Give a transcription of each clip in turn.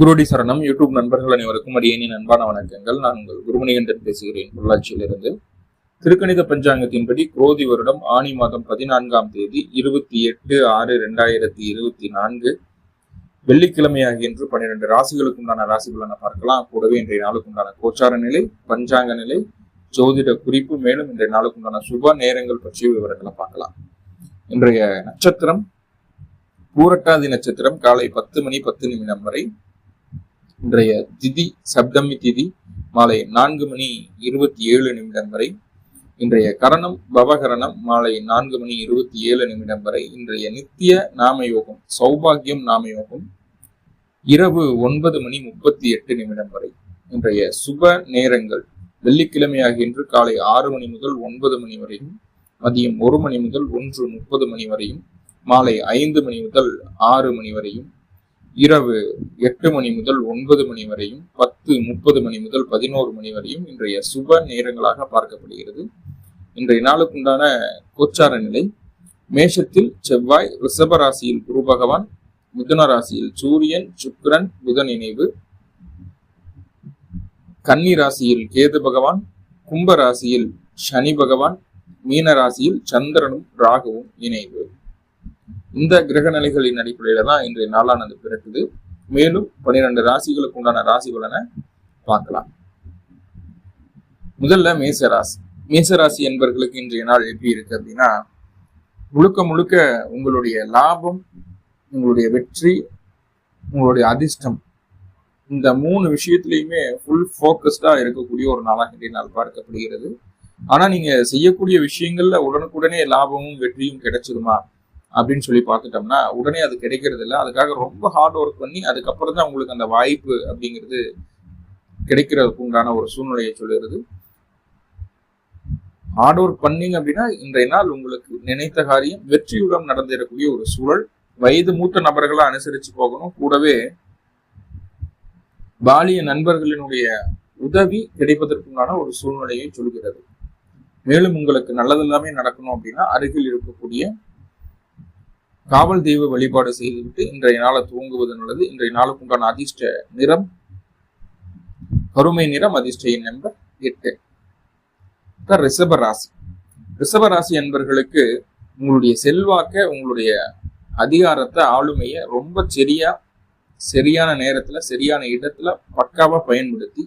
குருடி சரணம். யூடியூப் நண்பர்கள் அனைவருக்கும் அடியேனின் அன்பான வணக்கங்கள். நான் உங்கள் குருமணிகண்டன் பேசுகிறேன். பொள்ளாச்சியிலிருந்து. திருக்கணித பஞ்சாங்கத்தின்படி குரோதி வருடம் ஆணி மாதம் பதினான்காம் தேதி இருபத்தி எட்டு ஆறு ரெண்டாயிரத்தி இருபத்தி நான்கு. வெள்ளிக்கிழமையாகிய இன்று பன்னிரண்டு ராசிகளுக்கு உண்டான ராசி பலனை பார்க்கலாம். கூடவே இன்றைய நாளுக்கு உண்டான கோச்சார நிலை பஞ்சாங்க நிலை ஜோதிட குறிப்பு மேலும் இன்றைய நாளுக்கு உண்டான சுப நேரங்கள் பற்றிய விவரங்களை பார்க்கலாம். இன்றைய நட்சத்திரம் பூரட்டாதி நட்சத்திரம் காலை பத்து மணி பத்து நிமிடம் வரை இன்றைய திதி சப்தமி திதி மாலை நான்கு மணி இருபத்தி ஏழு நிமிடம் வரை. இன்றைய கரணம் பவகரணம் மாலை நான்கு மணி இருபத்தி ஏழு நிமிடம் வரை. இன்றைய நித்திய நாமயோகம் சௌபாகியம் நாமயோகம் இரவு ஒன்பது மணி முப்பத்தி எட்டு நிமிடம் வரை. இன்றைய சுப நேரங்கள் வெள்ளிக்கிழமையாகின்று காலை ஆறு மணி முதல் ஒன்பது மணி வரையும் மதியம் ஒரு மணி முதல் ஒன்று முப்பது மணி வரையும் மாலை ஐந்து மணி முதல் ஆறு மணி வரையும் இரவு எட்டு மணி முதல் ஒன்பது மணி வரையும் பத்து முப்பது மணி முதல் பதினோரு மணி வரையும் இன்றைய சுப நேரங்களாக பார்க்கப்படுகிறது. இன்றைய நாளுக்குண்டான கோச்சார நிலை மேஷத்தில் செவ்வாய் ரிஷப ராசியில் குரு பகவான் மிதுன ராசியில் சூரியன் சுக்கிரன் புதன் இணைவு. கன்னி ராசியில் கேது பகவான் கும்ப ராசியில் சனி பகவான் மீன ராசியில் சந்திரனும் ராகுவும் இணைவு. இந்த கிரக நிலைகளின் அடிப்படையில தான் இன்றைய நாளானது பிறக்குது. மேலும் பன்னிரண்டு ராசிகளுக்கு உண்டான ராசி பலனை பார்க்கலாம். முதல்ல மேசராசி மேசராசி என்பவர்களுக்கு இன்றைய நாள் எப்படி இருக்கு அப்படின்னா முழுக்க முழுக்க உங்களுடைய லாபம் உங்களுடைய வெற்றி உங்களுடைய அதிர்ஷ்டம் இந்த மூணு விஷயத்திலையுமே ஃபுல் ஃபோக்கஸ்டா இருக்கக்கூடிய ஒரு நாளாக இன்றைய நாள் பார்க்கப்படுகிறது. ஆனா நீங்க செய்யக்கூடிய விஷயங்கள்ல உடனுக்குடனே லாபமும் வெற்றியும் கிடைச்சிருமா? அப்படின்னு சொல்லி பார்த்துட்டோம்னா உடனே அது கிடைக்கிறது இல்லை அதுக்காக ரொம்ப ஹார்ட் ஒர்க் பண்ணி அதுக்கப்புறம் தான் உங்களுக்கு அந்த வாய்ப்பு அப்படிங்கிறது கிடைக்கிறதுக்கு உண்டான ஒரு சூழ்நிலையை சொல்லுகிறது. ஹார்ட் ஒர்க் பண்ணீங்க அப்படின்னா இன்றைய நாள் உங்களுக்கு நினைத்த காரியம் வெற்றியுடன் நடந்திடக்கூடிய ஒரு சூழல். வயது மூத்த நபர்களை அனுசரிச்சு போகணும். கூடவே பாலிய நண்பர்களினுடைய உதவி கிடைப்பதற்குண்டான ஒரு சூழ்நிலையை சொல்கிறது. மேலும் உங்களுக்கு நல்லதெல்லாமே நடக்கணும் அப்படின்னா அருகில் இருக்கக்கூடிய காவல் தெய்வ வழிபாடு செய்துவிட்டு இன்றைய நாளை துவங்குவது நல்லது இன்றைய நாளுக்கு உண்டான அதிர்ஷ்ட நிறம் கருமை நிறம் அதிர்ஷ்ட நம்பர் எட்டு. ரிஷப ராசி. ரிஷப ராசி என்பர்களுக்கு உங்களுடைய செல்வாக்க உங்களுடைய அதிகாரத்தை ஆளுமையை ரொம்ப சரியா சரியான நேரத்துல சரியான இடத்துல பக்காவா பயன்படுத்தி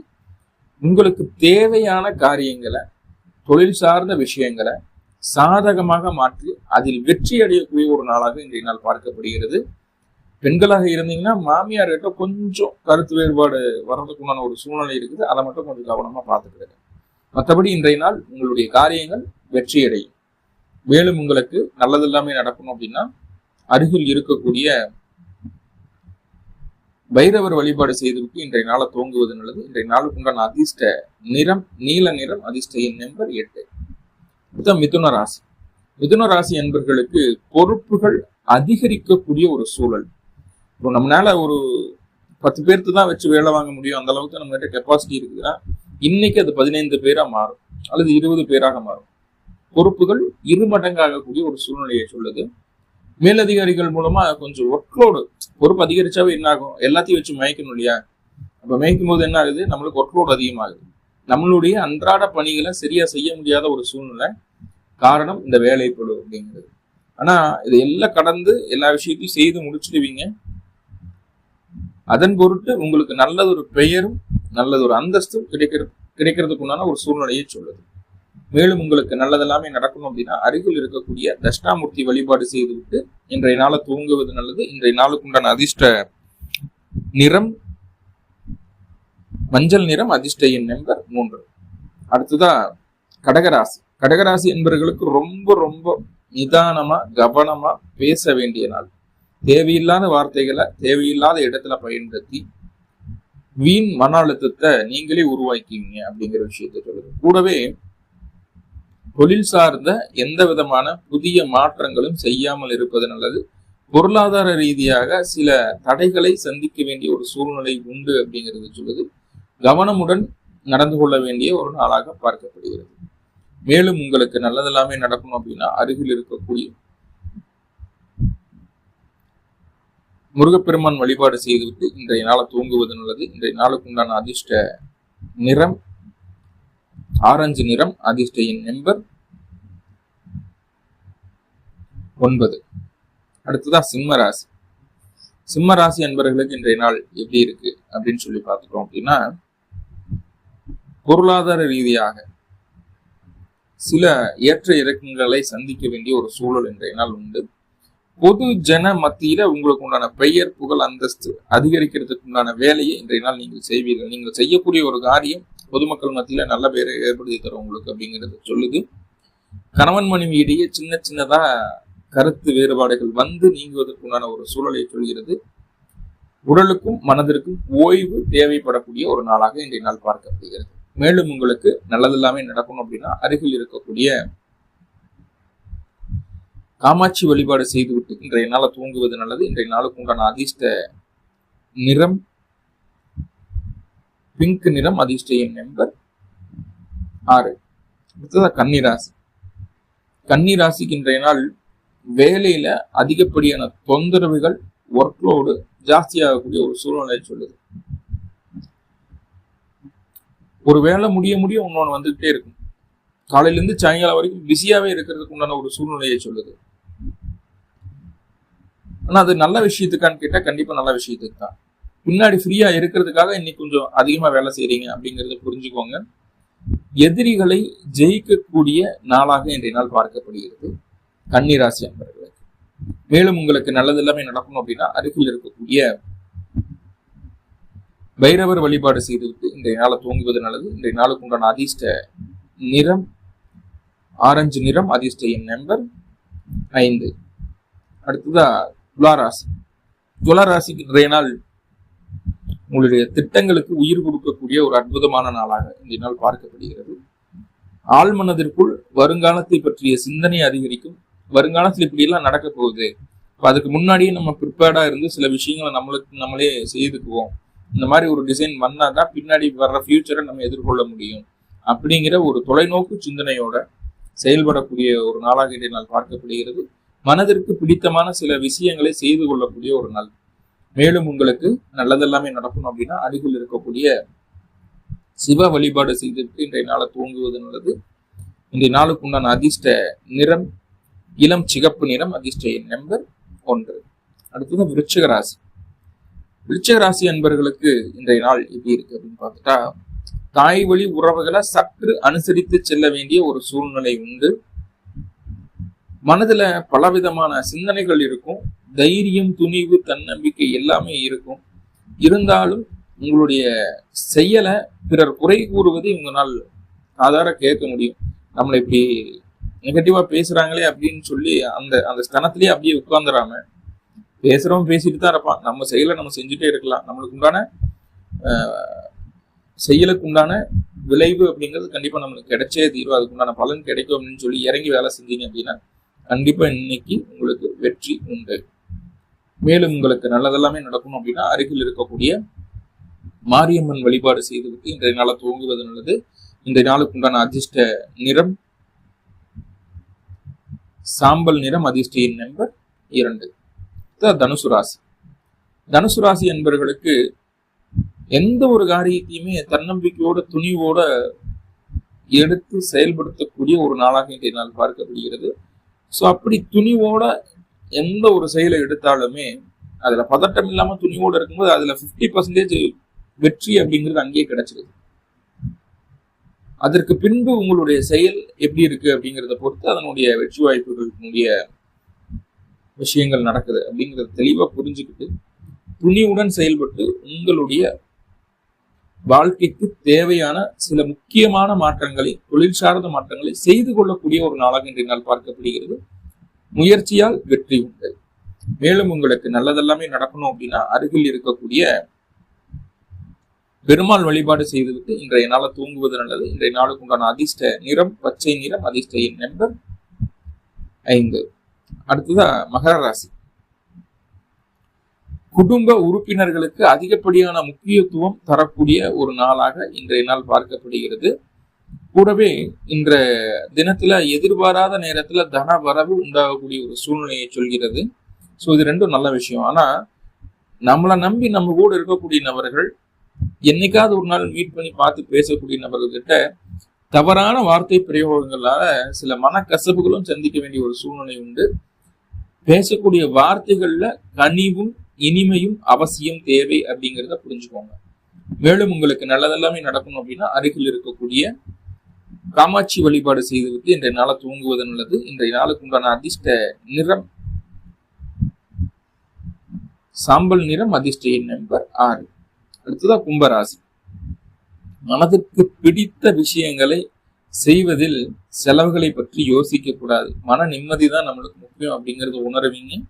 உங்களுக்கு தேவையான காரியங்களை தொழில் சார்ந்த விஷயங்களை சாதகமாக மாற்றி அதில் வெற்றி அடையக்கூடிய ஒரு நாளாக இன்றைய நாள் பார்க்கப்படுகிறது. பெண்களாக இருந்தீங்கன்னா மாமியார் கிட்ட கொஞ்சம் கருத்து வேறுபாடு வர்றதுக்குண்டான ஒரு சூழ்நிலை இருக்குது. அதை மட்டும் கொஞ்சம் கவனமா பார்த்துக்கிறது மற்றபடி இன்றைய நாள் உங்களுடைய காரியங்கள் வெற்றியடையும் மேலும் உங்களுக்கு நல்லது எல்லாமே நடக்கணும் அப்படின்னா அருகில் இருக்கக்கூடிய பைரவர் வழிபாடு செய்துவிட்டு இன்றைய நாளை துவங்குவது நல்லது. இன்றைய நாளுக்கு உண்டான அதிர்ஷ்ட நிறம் நீல நிறம் அதிர்ஷ்ட எண் நம்பர் எட்டு. அடுத்த மிதுன ராசி. மிதுன ராசி என்பர்களுக்கு பொறுப்புகள் அதிகரிக்கக்கூடிய ஒரு சூழல். இப்போ நம்மளால ஒரு பத்து பேர்த்து தான் வச்சு வேலை வாங்க முடியும். அந்த அளவுக்கு நம்ம கிட்ட கெப்பாசிட்டி இருக்குதுன்னா இன்னைக்கு அது பதினைந்து பேரா மாறும். அல்லது இருபது பேராக மாறும். பொறுப்புகள் இரு மடங்காகக்கூடிய ஒரு சூழ்நிலையை சொல்லுது. மேலதிகாரிகள் மூலமா கொஞ்சம் ஒர்க்லோடு பொறுப்பு அதிகரிச்சாவே என்ன ஆகும் எல்லாத்தையும் வச்சு மயக்கணும் இல்லையா? அப்ப மயக்கும் போது என்ன ஆகுது நம்மளுக்கு ஒர்க்லோடு அதிகமாகுது. நம்மளுடைய அன்றாட பணிகளை சரியா செய்ய முடியாத ஒரு சூழ்நிலை காரணம் இந்த வேலைப்படு அப்படிங்கிறது. ஆனா இது எல்லாம் கடந்து எல்லா விஷயத்தையும் செய்து முடிச்சிடுவீங்க. அதன் பொருட்டு உங்களுக்கு நல்லதொரு பெயரும் நல்லதொரு அந்தஸ்தும் கிடைக்கிற கிடைக்கிறதுக்குண்டான ஒரு சூழ்நிலையை சொல்லுது. மேலும் உங்களுக்கு நல்லதெல்லாமே நடக்கணும் அப்படின்னா அருகில் இருக்கக்கூடிய தட்சிணாமூர்த்தி வழிபாடு செய்துவிட்டு இன்றைய நாளை தூங்குவது நல்லது. இன்றைய நாளுக்குண்டான அதிர்ஷ்ட நிறம் மஞ்சள் நிறம் அதிர்ஷ்ட எண் நம்பர் மூன்று. அடுத்ததா கடகராசி. கடகராசி என்பவர்களுக்கு ரொம்ப ரொம்ப நிதானமா கவனமா பேச வேண்டிய நாள். தேவையில்லாத வார்த்தைகளை தேவையில்லாத இடத்துல பயன்படுத்தி வீண் மன அழுத்தத்தை நீங்களே உருவாக்கிங்க அப்படிங்கிற விஷயத்தை சொல்லுது. கூடவே தொழில் சார்ந்த எந்த விதமான புதிய மாற்றங்களும் செய்யாமல் இருப்பது நல்லது. பொருளாதார ரீதியாக சில தடைகளை சந்திக்க வேண்டிய ஒரு சூழ்நிலை உண்டு அப்படிங்கிறது சொல்லுது. கவனமுடன் நடந்து கொள்ள வேண்டிய ஒரு நாளாக பார்க்கப்படுகிறது. மேலும் உங்களுக்கு நல்லதெல்லாமே நடக்கணும் அப்படின்னா அருகில் இருக்கக்கூடிய முருகப்பெருமான் வழிபாடு செய்துவிட்டு இன்றைய நாளை தூங்குவது நல்லது. இன்றைய நாளுக்கு உண்டான அதிர்ஷ்ட நிறம் ஆரஞ்சு நிறம் அதிர்ஷ்ட எண் நம்பர் ஒன்பது. அடுத்ததா சிம்ம ராசி. சிம்ம ராசி அன்பர்களுக்கு இன்றைய நாள் எப்படி இருக்கு அப்படின்னு சொல்லி பார்த்துட்டோம் அப்படின்னா பொருளாதார ரீதியாக சில ஏற்ற இறக்கங்களை சந்திக்க வேண்டிய ஒரு சூழல் இன்றைய நாள் உண்டு. பொது ஜன மத்தியில உங்களுக்கு உண்டான பெயர் புகழ் அந்தஸ்து அதிகரிக்கிறதுக்கு உண்டான வேலையை இன்றைய நாள் நீங்கள் செய்வீர்கள். நீங்கள் செய்யக்கூடிய ஒரு காரியம் பொதுமக்கள் மத்தியில நல்ல பேரை ஏற்படுத்தி தரும் உங்களுக்கு அப்படிங்கிறது சொல்லுது. கணவன் மனைவி இடையே சின்ன சின்னதா கருத்து வேறுபாடுகள் வந்து நீங்குவதற்கு உண்டான ஒரு சூழலை சொல்கிறது. உடலுக்கும் மனதிற்கும் ஓய்வு தேவைப்படக்கூடிய ஒரு நாளாக இன்றைய நாள் பார்க்கப்படுகிறது. மேலும் உங்களுக்கு நல்லது எல்லாமே நடக்கணும் அப்படின்னா அருகில் இருக்கக்கூடிய காமாட்சி வழிபாடு செய்துவிட்டு இன்றைய நாளை தூங்குவது நல்லது. இன்றைய நாளுக்கு உண்டான அதிர்ஷ்ட நிறம் பிங்க் நிறம் அதிர்ஷ்ட எண் நம்பர் ஆறு. அடுத்ததா கன்னிராசி. கன்னிராசிக்கு இன்றைய நாள் வேலையில அதிகப்படியான தொந்தரவுகள் ஒர்க்லோடு ஜாஸ்தியாகக்கூடிய ஒரு சூழ்நிலை சொல்லுது. ஒரு வேலை முடிய முடிய இன்னொன்று வந்துகிட்டே இருக்கும். காலையிலேருந்து சாயங்காலம் வரைக்கும் பிஸியாகவே இருக்கிறதுக்கு உண்டான ஒரு சூழ்நிலையை சொல்லுது. ஆனால் அது நல்ல விஷயத்துக்கான்னு கேட்டால் கண்டிப்பாக நல்ல விஷயத்துக்கு தான். பின்னாடி ஃப்ரீயா இருக்கிறதுக்காக இன்னைக்கு கொஞ்சம் அதிகமாக வேலை செய்கிறீங்க அப்படிங்கறத புரிஞ்சுக்கோங்க. எதிரிகளை ஜெயிக்கக்கூடிய நாளாக இன்றைய நாள் பார்க்கப்படுகிறது. கன்னிராசி அன்பர்களுக்கு மேலும் உங்களுக்கு நல்லது எல்லாமே நடக்கணும் அப்படின்னா அருகில் இருக்கக்கூடிய பைரவர் வழிபாடு செய்துவிட்டு இன்றைய நாளை தூங்குவது நல்லது. இன்றைய நாளுக்கு உண்டான அதிர்ஷ்ட நிறம் ஆரஞ்சு நிறம் அதிர்ஷ்ட எண் நம்பர் ஐந்து. அடுத்ததா துளாராசி. துளாராசிக்கு இன்றைய நாள் உங்களுடைய திட்டங்களுக்கு உயிர் கொடுக்கக்கூடிய ஒரு அற்புதமான நாளாக இன்றைய நாள் பார்க்கப்படுகிறது. ஆழ்மனதிற்குள் வருங்காலத்தை பற்றிய சிந்தனை அதிகரிக்கும். வருங்காலத்தில் இப்படியெல்லாம் நடக்க போகுது. இப்போ அதுக்கு முன்னாடியே நம்ம ப்ரிப்பேர்டாக இருந்து சில விஷயங்களை நம்மளுக்கு நம்மளே செய்துக்குவோம். இந்த மாதிரி ஒரு டிசைன் வந்தாதான் பின்னாடி வர்ற ஃபியூச்சரை நம்ம எதிர்கொள்ள முடியும். அப்படிங்கிற ஒரு தொலைநோக்கு சிந்தனையோட செயல்படக்கூடிய ஒரு நாளாக இன்றைய நாள் பார்க்கப்படுகிறது. மனதிற்கு பிடித்தமான சில விஷயங்களை செய்து கொள்ளக்கூடிய ஒரு நாள். மேலும் உங்களுக்கு நல்லதெல்லாமே நடக்கணும் அப்படின்னா அருகில் இருக்கக்கூடிய சிவ வழிபாடு செய்துவிட்டு இன்றைய நாளை தூங்குவது நல்லது. இன்றைய நாளுக்கு உண்டான அதிர்ஷ்ட நிறம் இளம் சிகப்பு நிறம் அதிர்ஷ்ட நம்பர் ஒன்று. அடுத்தது விருச்சிக ராசி. விருச்சிக ராசி அன்பர்களுக்கு இன்றைய நாள் எப்படி இருக்கு அப்படின்னு பார்த்துட்டா தாய் வழி உறவுகளை சற்று அனுசரித்து செல்ல வேண்டிய ஒரு சூழ்நிலை உண்டு. மனதுல பலவிதமான சிந்தனைகள் இருக்கும். தைரியம் துணிவு தன்னம்பிக்கை எல்லாமே இருக்கும். இருந்தாலும் உங்களுடைய செயலை பிறர் குறை கூறுவதை உங்களால் ஆதார கேட்க முடியும். நம்மளை இப்படி நெகட்டிவா பேசுறாங்களே அப்படின்னு சொல்லி அந்த அந்த ஸ்தனத்திலேயே அப்படியே உட்கார்ந்துடாம பேசுகிறவன் பேசிட்டு தான் இருப்பான் நம்ம செயலை நம்ம செஞ்சுட்டே இருக்கலாம். நம்மளுக்கு உண்டான செயலுக்கு உண்டான விளைவு அப்படிங்கிறது கண்டிப்பாக நம்மளுக்கு கிடைச்சே தீரும். அதுக்கு உண்டான பலன் கிடைக்கும் அப்படின்னு சொல்லி இறங்கி வேலை செஞ்சீங்க அப்படின்னா கண்டிப்பாக இன்னைக்கு உங்களுக்கு வெற்றி உண்டு. மேலும் உங்களுக்கு நல்லதெல்லாமே நடக்கணும் அப்படின்னா அருகில் இருக்கக்கூடிய மாரியம்மன் வழிபாடு செய்துவிட்டு இன்றைய நாளை துவங்குவது நல்லது. இன்றைய நாளுக்கு உண்டான அதிர்ஷ்ட நிறம் சாம்பல் நிறம் அதிர்ஷ்டியின் நம்பர் இரண்டு. தனுசு ராசி. தனுசு ராசி என்பவர்களுக்கு எந்த ஒரு காரியத்தையுமே தன்னம்பிக்கையோட துணிவோட எடுத்து செயல்படுத்தக்கூடிய ஒரு நாளாக இன்றைய நாள் பார்க்கப்படுகிறது. ஸோ அப்படி துணிவோட எந்த ஒரு செயலை எடுத்தாலுமே அதுல பதட்டம் இல்லாம துணிவோட இருக்கும்போது அதுல ஃபிஃப்டி பர்சன்டேஜ் வெற்றி அப்படிங்கிறது அங்கேயே கிடைச்சிருது. அதற்கு பின்பு உங்களுடைய செயல் எப்படி இருக்கு அப்படிங்கிறத பொறுத்து அதனுடைய வெற்றி வாய்ப்புகளுடைய விஷயங்கள் நடக்குது அப்படிங்கிறத தெளிவாக புரிஞ்சுக்கிட்டு துணிவுடன் செயல்பட்டு உங்களுடைய வாழ்க்கைக்கு தேவையான சில முக்கியமான மாற்றங்களை தொழில் சார்ந்த மாற்றங்களை செய்து கொள்ளக்கூடிய ஒரு நாளாக இன்றைய நாள் பார்க்கப்படுகிறது. முயற்சியால் வெற்றி உண்டு. மேலும் உங்களுக்கு நல்லதெல்லாமே நடக்கணும் அப்படின்னா அருகில் இருக்கக்கூடிய பெருமாள் வழிபாடு செய்துவிட்டு இன்றைய நாளை தூங்குவது நல்லது. இன்றைய நாளுக்கு உண்டான அதிர்ஷ்ட நிறம் பச்சை நிறம் அதிர்ஷ்ட எண் நம்பர் ஐந்து. அடுத்ததா மகர ராசி. குடும்ப உறுப்பினர்களுக்கு அதிகப்படியான முக்கியத்துவம் தரக்கூடிய ஒரு நாளாக இன்றைய நாள் பார்க்கப்படுகிறது. கூடவே இன்ற தினத்துல எதிர்பாராத நேரத்துல தன வரவு உண்டாகக்கூடிய ஒரு சூழ்நிலையை சொல்கிறது. ஸோ இது ரெண்டும் நல்ல விஷயம். ஆனா நம்மளை நம்பி நம்ம கூட இருக்கக்கூடிய நபர்கள் என்னைக்காவது ஒரு நாள் மீட் பண்ணி பார்த்து பேசக்கூடிய நபர்கள் கிட்ட தவறான வார்த்தை பிரயோகங்களால சில மனக்கசப்புகளும் சந்திக்க வேண்டிய ஒரு சூழ்நிலை உண்டு. பேசக்கூடிய வார்த்தைகள்ல கனிவும் இனிமையும் அவசியம் தேவை அப்படிங்கிறத புரிஞ்சுக்கோங்க. மேலும் உங்களுக்கு நல்லதெல்லாமே நடக்கணும் அப்படின்னா அருகில் இருக்கக்கூடிய காமாட்சி வழிபாடு செய்துவிட்டு இன்றைய நாளை தூங்குவது நல்லது. இன்றைய நாளுக்கு உண்டான அதிர்ஷ்ட நிறம் சாம்பல் நிறம் அதிர்ஷ்ட எண் நம்பர் ஆறு. அடுத்ததா கும்பராசி. மனதிற்கு பிடித்த விஷயங்களை செய்வதில் செலவுகளை பற்றி யோசிக்க கூடாது. மன நிம்மதி தான் நம்மளுக்கு முக்கியம் அப்படிங்கறத உணர்வீங்க.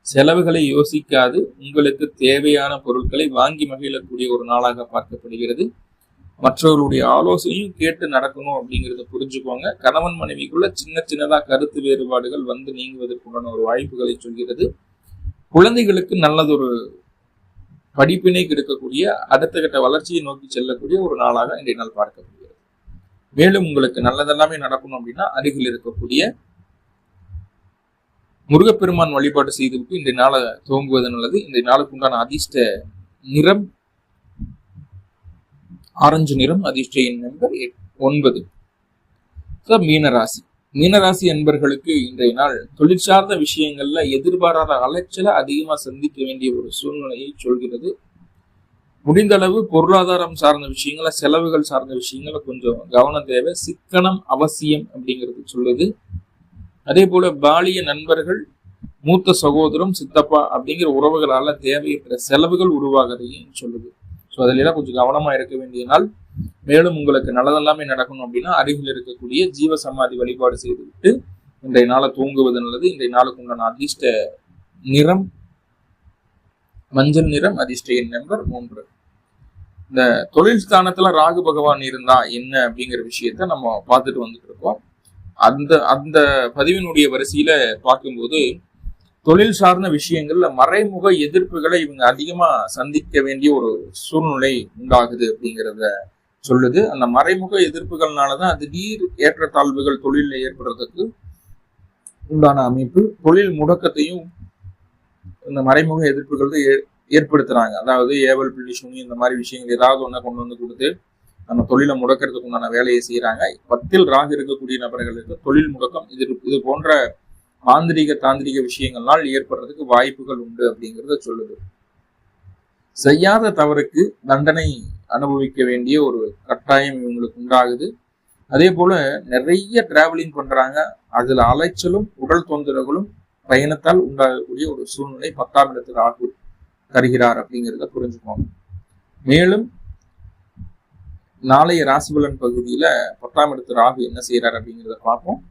செலவுகளை யோசிக்காது. உங்களுக்கு தேவையான பொருட்களை வாங்கி மகிழக்கூடிய ஒரு நாளாக பார்க்கப்படுகிறது. மற்றவர்களுடைய ஆலோசனையும் கேட்டு நடக்கணும் அப்படிங்கிறத புரிஞ்சுக்கோங்க. கணவன் மனைவிக்குள்ள சின்ன சின்னதாக கருத்து வேறுபாடுகள் வந்து நீங்குவதற்குண்டான ஒரு வாய்ப்புகளை சொல்கிறது. குழந்தைகளுக்கு நல்லதொரு படிப்பினை கிடைக்கக்கூடிய அடுத்த கட்ட வளர்ச்சியை நோக்கி செல்லக்கூடிய ஒரு நாளாக இன்றைய நாள் பார்க்கப்படுகிறது. மேலும் உங்களுக்கு நல்லதெல்லாமே நடக்கணும் அப்படின்னா அருகில் இருக்கக்கூடிய முருகப்பெருமான் வழிபாடு செய்துவிட்டு இன்றைய நாளை துவங்குவது நல்லது. இன்றைய நாளுக்கு உண்டான அதிர்ஷ்ட நிறம் ஆரஞ்சு நிறம் அதிர்ஷ்ட எண் நம்பர் ஒன்பது. மீனராசி. மீனராசி என்பர்களுக்கு இன்றைய நாள் தொழிற்சார்ந்த விஷயங்கள்ல எதிர்பாராத அலைச்சலை அதிகமா சந்திக்க வேண்டிய ஒரு சூழ்நிலையை சொல்கிறது. முடிந்த அளவு பொருளாதாரம் சார்ந்த விஷயங்கள செலவுகள் சார்ந்த விஷயங்கள கொஞ்சம் கவனம் தேவை. சிக்கனம் அவசியம் அப்படிங்கிறது சொல்லுது. அதே போல பாலிய நண்பர்கள் மூத்த சகோதரம் சித்தப்பா அப்படிங்கிற உறவுகளால தேவையற்ற செலவுகள் உருவாகிறதையும் சொல்லுது. ஸோ அதிலெல்லாம் கொஞ்சம் கவனமா இருக்க வேண்டிய நாள். மேலும் உங்களுக்கு நல்லதெல்லாமே நடக்கணும் அப்படின்னா அருகில் இருக்கக்கூடிய ஜீவ சமாதி வழிபாடு செய்துவிட்டு இன்றைய நாளை தூங்குவது நல்லது. இன்றைய நாளுக்கு உண்டான அதிர்ஷ்ட நிறம் மஞ்சள் நிறம் அதிர்ஷ்ட எண் நம்பர் மூன்று. இந்த தொழில் ஸ்தானத்துல ராகு பகவான் இருந்தா என்ன அப்படிங்கிற விஷயத்த நம்ம பார்த்துட்டு வந்துட்டு இருக்கோம். அந்த அந்த பதிவினுடைய வரிசையில பார்க்கும்போது தொழில் சார்ந்த விஷயங்கள்ல மறைமுக எதிர்ப்புகளை இவங்க அதிகமா சந்திக்க வேண்டிய ஒரு சூழ்நிலை உண்டாகுது அப்படிங்கிறத சொல்லுது. அந்த மறைமுக எதிர்ப்புகள்னாலதான் திடீர் ஏற்றத்தாழ்வுகள் தொழிலில் ஏற்படுறதுக்கு உண்டான அமைப்பு தொழில் முடக்கத்தையும் இந்த மறைமுக எதிர்ப்புகள் ஏற்படுத்துறாங்க. அதாவது ஏவல் பிள்ளி சுனி இந்த மாதிரி விஷயங்கள் ஏதாவது ஒன்றை கொண்டு வந்து கொடுத்து நம்ம தொழிலை முடக்கிறதுக்கு உண்டான வேலையை செய்யறாங்க பத்தில் ராக இருக்கக்கூடிய நபர்களுக்கு தொழில் முடக்கம் இது இது போன்ற ஆந்திரிக தாந்திரிக விஷயங்கள்னால் ஏற்படுறதுக்கு வாய்ப்புகள் உண்டு அப்படிங்கிறத சொல்லுது. செய்யாத தவறுக்கு தண்டனை அனுபவிக்க வேண்டிய ஒரு கட்டாயம் இவங்களுக்கு உண்டாகுது. அதே போல நிறைய டிராவலிங் பண்றாங்க. அதுல அலைச்சலும் உடல் தொந்தரவுகளும் பயணத்தால் உண்டாகக்கூடிய ஒரு சூழ்நிலை பத்தாம் இடத்தில் ராகு தருகிறார் அப்படிங்கிறத புரிஞ்சுக்கோங்க. மேலும் நாளைய ராசிபலன் பகுதியில பத்தாம் இடத்து ராகு என்ன செய்யறாரு அப்படிங்கிறத பார்ப்போம்.